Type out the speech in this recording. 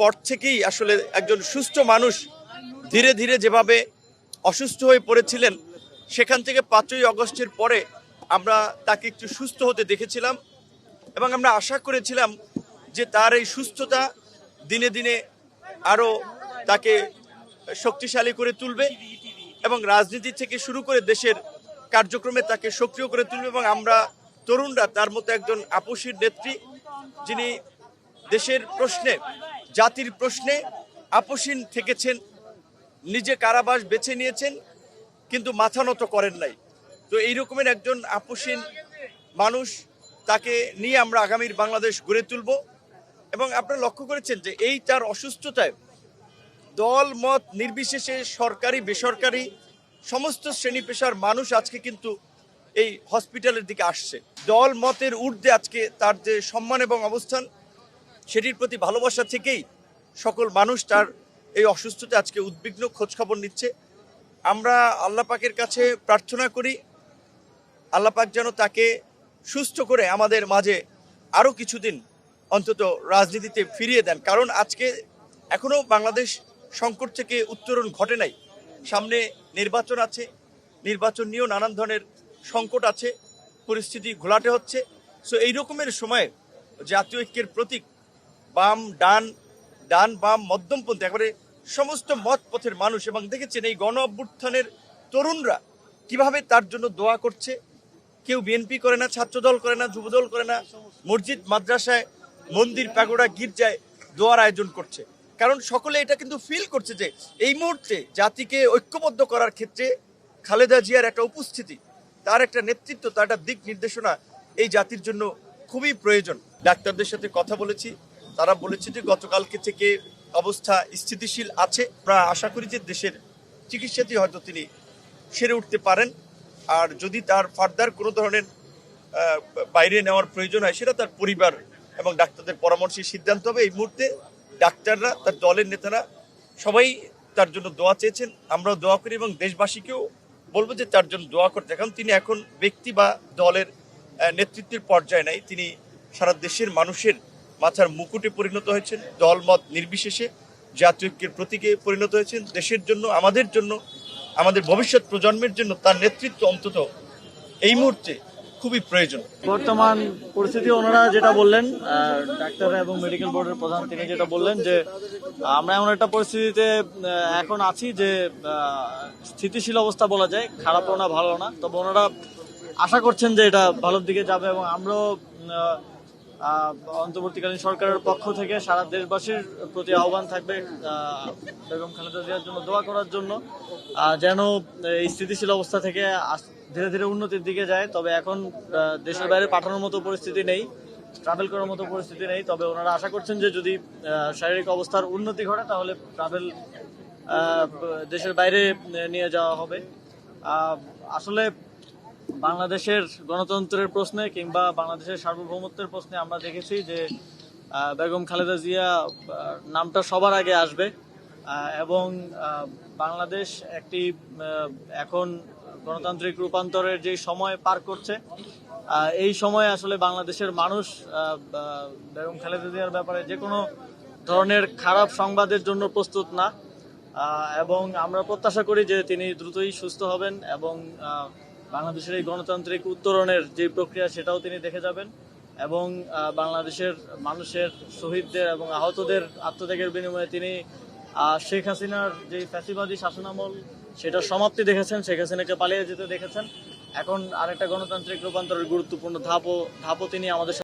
পর থেকেই আসলে একজন সুস্থ মানুষ ধীরে ধীরে যেভাবে অসুস্থ হয়ে পড়েছিলেন, সেখান থেকে পাঁচই অগস্টের পরে আমরা তাকে একটু সুস্থ হতে দেখেছিলাম এবং আমরা আশা করেছিলাম যে তার এই সুস্থতা দিনে দিনে আরও তাকে শক্তিশালী করে তুলবে এবং রাজনীতি থেকে শুরু করে দেশের কার্যক্রমে তাকে সক্রিয় করে তুলবে এবং আমরা তরুণরা তার মতো একজন আপসীর নেত্রী যিনি দেশের প্রশ্নে জাতির প্রশ্নে আপসীন থেকেছেন, নিজে কারাবাস বেছে নিয়েছেন, কিন্তু মাথা নত করেন নাই। তো এই রকমের একজন আপসীন মানুষ তাকে নিয়ে আমরা আগামীর বাংলাদেশ গড়ে তুলব এবং আপনারা লক্ষ্য করেছেন যে এই তার অসুস্থতায় দল, মত, নির্বিশেষে সরকারি, বেসরকারি, সমস্ত শ্রেণি পেশার মানুষ আজকে কিন্তু এই হসপিটালের দিকে আসছে। দল, মতের ঊর্ধ্বে আজকে তার যে সম্মান এবং অবস্থান সেটির প্রতি ভালোবাসা থেকেই সকল মানুষ তার এই অসুস্থতা আজকে উদ্বিগ্ন খোঁজখবর নিচ্ছে। আমরা আল্লাহ পাকের কাছে প্রার্থনা করি, আল্লাহ পাক যেন তাকে সুস্থ করে আমাদের মাঝে আরও কিছুদিন অন্তত রাজনীতিতে ফিরিয়ে দেন। কারণ আজকে এখনও বাংলাদেশ সংকট থেকে উত্তরণ ঘটে নাই। সামনে নির্বাচন আছে, নির্বাচন নিয়েও নানান ধরনের সংকট আছে, পরিস্থিতি ঘোলাটে হচ্ছে। সো এই রকমের সময়ে জাতীয় ঐক্যের প্রতীক বাম, ডান ডান, বাম, মধ্যমপন্থী, একবারে সমস্ত মত পথের মানুষ। এবং দেখেছেন এই গণ অভ্যুত্থানের তরুণরা কীভাবে তার জন্য দোয়া করছে। কেউ বিএনপি করে না, ছাত্রদল করে না, যুবদল করে না, মসজিদ, মাদ্রাসায়, মন্দির, প্যাগোডা, গির্জায় দোয়ার আয়োজন করছে। কারণ সকলে এটা কিন্তু ফিল করছে যে এই মুহূর্তে জাতিকে ঐক্যবদ্ধ করার ক্ষেত্রে খালেদা জিয়ার একটা উপস্থিতি, তার একটা নেতৃত্ব, তার একটা দিক নির্দেশনা এই জাতির জন্য খুবই প্রয়োজন। ডাক্তারদের সাথে কথা বলেছি তারা বলেছে যে গতকালকে থেকে অবস্থা স্থিতিশীল আছে। আমরা আশা করি যে দেশের চিকিৎসাতেই হয়তো তিনি সেরে উঠতে পারেন। আর যদি তার ফার্দার কোনো ধরনের বাইরে নেওয়ার প্রয়োজন হয়, সেটা তার পরিবার এবং ডাক্তারদের পরামর্শে সিদ্ধান্ত হবে। এই মুহূর্তে ডাক্তাররা, তার দলের নেতারা সবাই তার জন্য দোয়া চেয়েছেন। আমরাও দোয়া করি এবং দেশবাসীকেও বলব যে তার জন্য দোয়া করতে। কারণ তিনি এখন ব্যক্তি বা দলের নেতৃত্বের পর্যায়ে নাই। তিনি সারা দেশের মানুষের মাথার মুকুটে পরিণত হয়েছেন, দলমত নির্বিশেষে জাতীয় ঐক্যের প্রতীকে পরিণত হয়েছেন, দেশের জন্য, আমাদের জন্য, আমাদের ভবিষ্যৎ প্রজন্মের জন্য তার নেতৃত্ব অন্তত এই মুহূর্তে খুবই প্রয়োজন। বর্তমান পরিস্থিতি ওনারা যেটা বললেন ডাক্তার এবং মেডিকেল বোর্ডের প্রধান তিনি যেটা বললেন যে, আমরা এমন একটা পরিস্থিতিতে এখন আছি যে স্থিতিশীল অবস্থা বলা যায়, খারাপও না ভালো না। তবে ওনারা আশা করছেন যে এটা ভালোর দিকে যাবে এবং আমরাও অন্তর্বর্তীকালীন সরকারের পক্ষ থেকে সারা দেশবাসীর প্রতি আহ্বান থাকবে বেগম খালেদা জিয়ার জন্য দোয়া করার জন্য। যেন এই স্থিতিশীল অবস্থা থেকে ধীরে ধীরে উন্নতির দিকে যায়। তবে এখন দেশের বাইরে পাঠানোর মতো পরিস্থিতি নেই ট্রাভেল করার মতো পরিস্থিতি নেই। তবে ওনারা আশা করছেন যে যদি শারীরিক অবস্থার উন্নতি ঘটে, তাহলে ট্রাভেল দেশের বাইরে নিয়ে যাওয়া হবে। আসলে বাংলাদেশের গণতন্ত্রের প্রশ্নে কিংবা বাংলাদেশের সার্বভৌমত্বের প্রশ্নে আমরা দেখেছি যে বেগম খালেদা জিয়া নামটা সবার আগে আসবে এবং বাংলাদেশ একটি এখন গণতান্ত্রিক রূপান্তরের যে সময় পার করছে এই সময় আসলে বাংলাদেশের মানুষ বেগম খালেদা জিয়ার ব্যাপারে যে কোনো ধরনের খারাপ সংবাদের জন্য প্রস্তুত না এবং আমরা প্রত্যাশা করি যে তিনি দ্রুতই সুস্থ হবেন এবং বাংলাদেশের এই গণতান্ত্রিক উত্তরণের যে প্রক্রিয়া, সেটাও তিনি দেখে যাবেন। এবং বাংলাদেশের মানুষের শহীদদের এবং আহতদের আত্মত্যাগের বিনিময়ে তিনি শেখ হাসিনার যে ফ্যাসিবাদী শাসনামল, সেটা সমাপ্তি দেখেছেন। শেখ হাসিনাকে পালিয়ে যেতে দেখেছেন। এখন আরেকটা গণতান্ত্রিক রূপান্তরের গুরুত্বপূর্ণ ধাপও ধাপও তিনি আমাদের